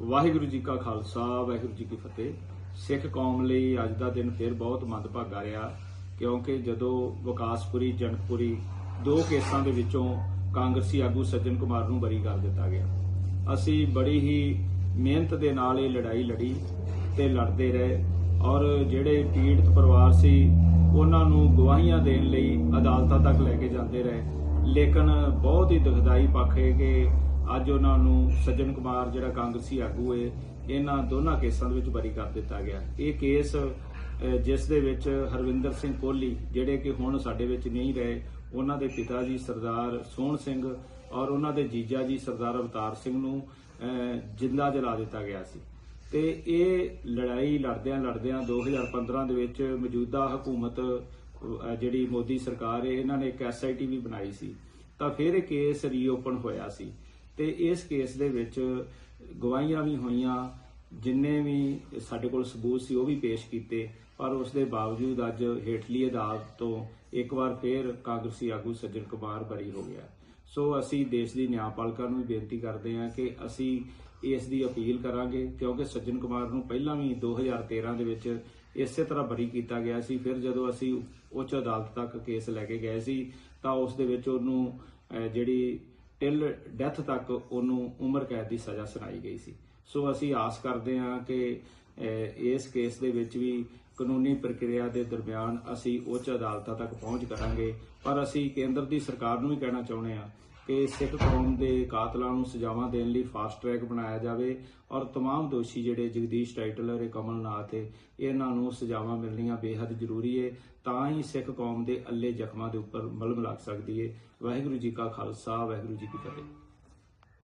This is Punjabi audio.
ਵਾਹਿਗੁਰੂ ਜੀ ਕਾ ਖਾਲਸਾ, ਵਾਹਿਗੁਰੂ ਜੀ ਕੀ ਫਤਿਹ। ਸਿੱਖ ਕੌਮ ਲਈ ਅੱਜ ਦਾ ਦਿਨ ਫਿਰ ਬਹੁਤ ਮੰਦਭਾਗਾ ਰਿਹਾ, ਕਿਉਂਕਿ ਜਦੋਂ ਵਿਕਾਸਪੁਰੀ, ਜਨਕਪੁਰੀ ਦੋ ਕੇਸਾਂ ਦੇ ਵਿੱਚੋਂ ਕਾਂਗਰਸੀ ਆਗੂ ਸੱਜਣ ਕੁਮਾਰ ਨੂੰ ਬਰੀ ਕਰ ਦਿੱਤਾ ਗਿਆ। ਅਸੀਂ ਬੜੀ ਹੀ ਮਿਹਨਤ ਦੇ ਨਾਲ ਇਹ ਲੜਾਈ ਲੜੀ ਤੇ ਲੜਦੇ ਰਹੇ ਔਰ ਜਿਹੜੇ ਪੀੜਤ ਪਰਿਵਾਰ ਸੀ, ਉਹਨਾਂ ਨੂੰ ਗਵਾਹੀਆਂ ਦੇਣ ਲਈ ਅਦਾਲਤਾਂ ਤੱਕ ਲੈ ਕੇ ਜਾਂਦੇ ਰਹੇ। ਲੇਕਿਨ ਬਹੁਤ ਹੀ ਦੁਖਦਾਈ ਪੱਖ ਹੈ ਕਿ ਅੱਜ ਉਹਨਾਂ ਨੂੰ ਸੱਜਣ ਕੁਮਾਰ ਜਿਹੜਾ ਕਾਂਗਰਸੀ ਆਗੂ ਏ, ਇਹਨਾਂ ਦੋਨਾਂ ਕੇਸਾਂ ਦੇ ਵਿੱਚ ਬਰੀ ਕਰ ਦਿੱਤਾ ਗਿਆ। ਇਹ ਕੇਸ ਜਿਸ ਦੇ ਵਿੱਚ ਹਰਵਿੰਦਰ ਸਿੰਘ ਕੋਹਲੀ ਜਿਹੜੇ ਕਿ ਹੁਣ ਸਾਡੇ ਵਿੱਚ ਨਹੀਂ ਰਹੇ, ਉਹਨਾਂ ਦੇ ਪਿਤਾ ਜੀ ਸਰਦਾਰ ਸੋਹਣ ਸਿੰਘ ਔਰ ਉਹਨਾਂ ਦੇ ਜੀਜਾ ਜੀ ਸਰਦਾਰ ਅਵਤਾਰ ਸਿੰਘ ਨੂੰ ਜਿੰਦਾ ਜਲਾ ਦਿੱਤਾ ਗਿਆ ਸੀ। ਤੇ ਇਹ ਲੜਾਈ ਲੜਦਿਆਂ ਲੜਦਿਆਂ 2015 ਦੇ ਵਿੱਚ ਮੌਜੂਦਾ ਹਕੂਮਤ ਜਿਹੜੀ ਮੋਦੀ ਸਰਕਾਰ ਹੈ ਇਹਨਾਂ ਨੇ ਇੱਕ ਐਸਆਈਟੀ ਵੀ ਬਣਾਈ ਸੀ। ਤਾਂ ਫਿਰ ਇਹ ਕੇਸ ਰੀਓਪਨ ਹੋਇਆ ਸੀ। ਤੇ ਇਸ ਕੇਸ ਦੇ ਵਿੱਚ ਗਵਾਹੀਆਂ ਵੀ ਹੋਈਆਂ, ਜਿੰਨੇ ਵੀ ਸਾਡੇ ਕੋਲ ਸਬੂਤ ਸੀ ਉਹ ਵੀ ਪੇਸ਼ ਕੀਤੇ, ਪਰ ਉਸ ਦੇ ਬਾਵਜੂਦ ਅੱਜ ਹੇਠਲੀ ਅਦਾਲਤ ਤੋਂ ਇੱਕ ਵਾਰ ਫੇਰ ਕਾਂਗਰਸੀ ਆਗੂ ਸੱਜਣ ਕੁਮਾਰ ਬਰੀ ਹੋ ਗਿਆ। ਸੋ ਅਸੀਂ ਦੇਸ਼ ਦੀ ਨਿਆਂਪਾਲਿਕਾ ਨੂੰ ਵੀ ਬੇਨਤੀ ਕਰਦੇ ਹਾਂ ਕਿ ਅਸੀਂ ਇਸ ਦੀ ਅਪੀਲ ਕਰਾਂਗੇ, ਕਿਉਂਕਿ ਸੱਜਣ ਕੁਮਾਰ ਨੂੰ ਪਹਿਲਾਂ ਵੀ 2013 ਦੇ ਵਿੱਚ ਇਸੇ ਤਰ੍ਹਾਂ ਬਰੀ ਕੀਤਾ ਗਿਆ ਸੀ, ਫਿਰ ਜਦੋਂ ਅਸੀਂ ਉੱਚ ਅਦਾਲਤ ਤੱਕ ਕੇਸ ਲੈ ਕੇ ਗਏ ਸੀ, ਤਾਂ ਉਸ ਦੇ ਵਿੱਚ ਉਹਨੂੰ ਜਿਹੜੀ ਟਿਲ ਡੈਥ ਤੱਕ ਉਹਨੂੰ ਉਮਰ ਕੈਦ ਦੀ ਸਜ਼ਾ ਸੁਣਾਈ ਗਈ ਸੀ। ਸੋ ਅਸੀਂ ਆਸ ਕਰਦੇ ਹਾਂ ਕਿ ਇਸ ਕੇਸ ਦੇ ਵਿੱਚ ਵੀ ਕਾਨੂੰਨੀ ਪ੍ਰਕਿਰਿਆ ਦੇ ਦਰਮਿਆਨ ਅਸੀਂ ਉੱਚ ਅਦਾਲਤਾਂ ਤੱਕ ਪਹੁੰਚ ਕਰਾਂਗੇ। ਪਰ ਅਸੀਂ ਕੇਂਦਰ ਦੀ ਸਰਕਾਰ ਨੂੰ ਵੀ ਕਹਿਣਾ ਚਾਹੁੰਦੇ ਹਾਂ ਕਿ ਸਿੱਖ ਕੌਮ ਦੇ ਕਾਤਲਾਂ ਨੂੰ ਸਜ਼ਾਵਾਂ ਦੇਣ ਲਈ ਫਾਸਟ ਟਰੈਕ ਬਣਾਇਆ ਜਾਵੇ ਔਰ ਤਮਾਮ ਦੋਸ਼ੀ ਜਿਹੜੇ ਜਗਦੀਸ਼ ਟਾਈਟਲਰ ਤੇ ਕਮਲਨਾਥ ਇਹਨਾਂ ਨੂੰ ਸਜ਼ਾਵਾਂ ਮਿਲਣੀਆਂ ਬੇਹੱਦ ਜ਼ਰੂਰੀ ਹੈ ਤਾਂ ਹੀ ਸਿੱਖ ਕੌਮ ਦੇ ਅੱਲੇ ਜ਼ਖਮਾਂ ਦੇ ਉੱਪਰ ਮਲਮ ਲੱਗ ਸਕਦੀ ਹੈ ਵਾਹਿਗੁਰੂ ਜੀ ਕਾ ਖਾਲਸਾ, ਵਾਹਿਗੁਰੂ ਜੀ ਕੀ ਫਤਿਹ।